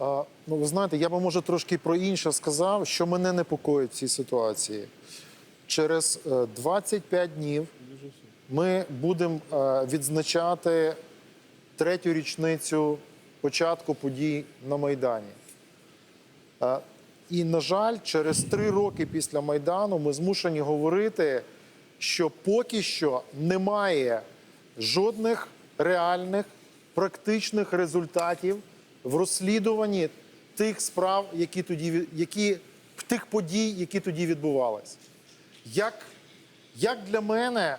Ну, ви знаєте, я би може трошки про інше сказав, що мене непокоїть в цій ситуації. Через е, 25 днів ми будемо е, відзначати третю річницю початку подій на Майдані. Е, І, на жаль, через три роки після Майдану ми змушені говорити, що поки що немає жодних реальних практичних результатів в розслідуванні тих справ, які тоді які, тих подій, які тоді відбувалися. Як, як для мене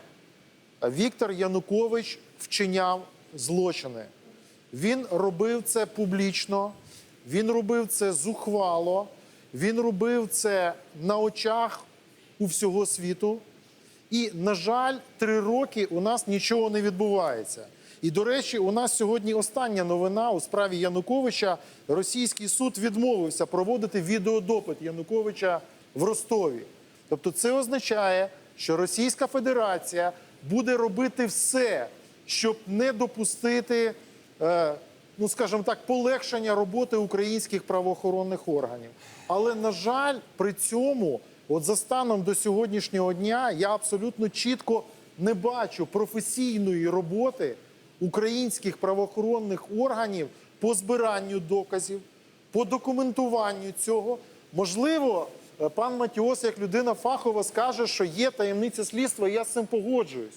Віктор Янукович вчиняв злочини. Він робив це публічно, він робив це зухвало, він робив це на очах у всього світу. І, на жаль, три роки у нас нічого не відбувається. І, до речі, у нас сьогодні остання новина у справі Януковича. Російський суд відмовився проводити відеодопит Януковича в Ростові. Тобто, це означає, що Російська Федерація буде робити все, щоб не допустити, е, ну скажімо так, полегшення роботи українських правоохоронних органів. Але на жаль, при цьому, от за станом до сьогоднішнього дня, я абсолютно чітко не бачу професійної роботи українських правоохоронних органів по збиранню доказів, по документуванню цього. Можливо, е, пан Матіос, як людина фахова, скаже, що є таємниця слідства, і я з цим погоджуюсь.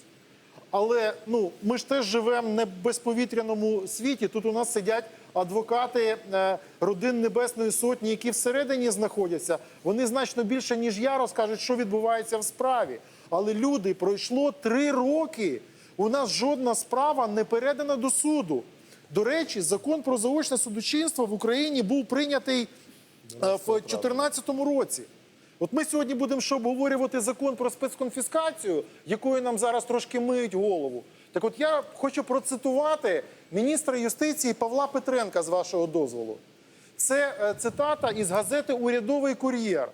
Але ну ми ж теж живемо не в безповітряному світі. Тут у нас сидять адвокати е, родин Небесної Сотні, які всередині знаходяться. Вони значно більше ніж я розкажуть, що відбувається в справі. Але люди пройшло три роки. У нас жодна справа не передана до суду. До речі, закон про заочне судочинство в Україні був прийнятий е, в 2014 році. От ми сьогодні будемо ще обговорювати закон про спецконфіскацію, якою нам зараз трошки миють голову. Так от я хочу процитувати міністра юстиції Павла Петренка з вашого дозволу. Це е, цитата із газети Урядовий кур'єр.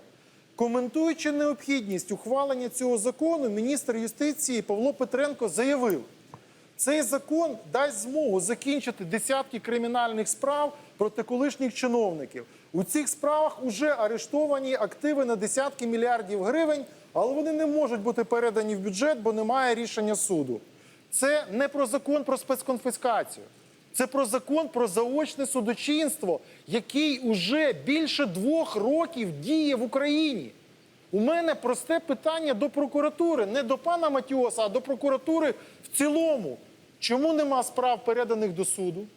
Коментуючи необхідність ухвалення цього закону, міністр юстиції Павло Петренко заявив, цей закон дасть змогу закінчити десятки кримінальних справ проти колишніх чиновників. У цих справах вже арештовані активи на десятки мільярдів гривень, але вони не можуть бути передані в бюджет, бо немає рішення суду. Це не про закон про спецконфіскацію. Це про закон про заочне судочинство, який уже більше двох років діє в Україні. У мене просте питання до прокуратури, не до пана Матіоса, а до прокуратури в цілому. Чому нема справ переданих до суду?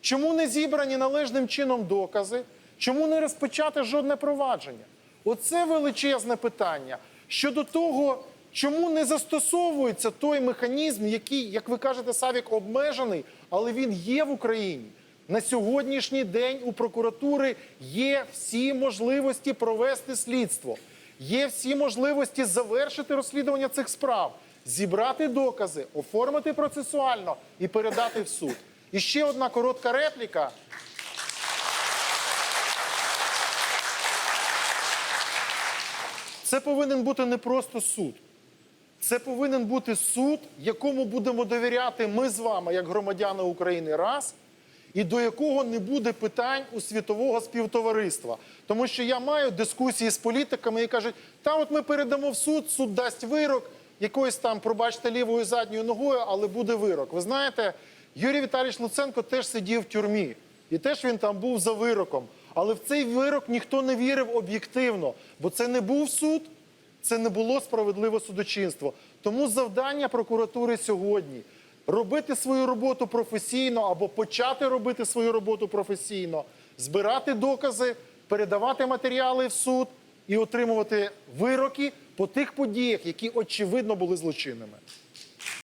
Чому не зібрані належним чином докази? Чому не розпочате жодне провадження? Оце величезне питання. Щодо того, чому не застосовується той механізм, який, як ви кажете, Савік, обмежений, але він є в Україні. На сьогоднішній день у прокуратури є всі можливості провести слідство, є всі можливості завершити розслідування цих справ, зібрати докази, оформити процесуально і передати в суд. І ще одна коротка репліка. Це повинен бути не просто суд. Це повинен бути суд, якому будемо довіряти ми з вами, як громадяни України, раз, і до якого не буде питань у світового співтовариства. Тому що я маю дискусії з політиками, які кажуть, та от ми передамо в суд, суд дасть вирок, якоюсь там, пробачте, лівою задньою ногою, але буде вирок. Ви знаєте, Юрій Віталійович Луценко теж сидів в тюрмі, і теж він там був за вироком. Але в цей вирок ніхто не вірив об'єктивно, бо це не був суд, це не було справедливе судочинство. Тому завдання прокуратури сьогодні робити свою роботу професійно або почати робити свою роботу професійно, збирати докази, передавати матеріали в суд і отримувати вироки по тих подіях, які очевидно були злочинними.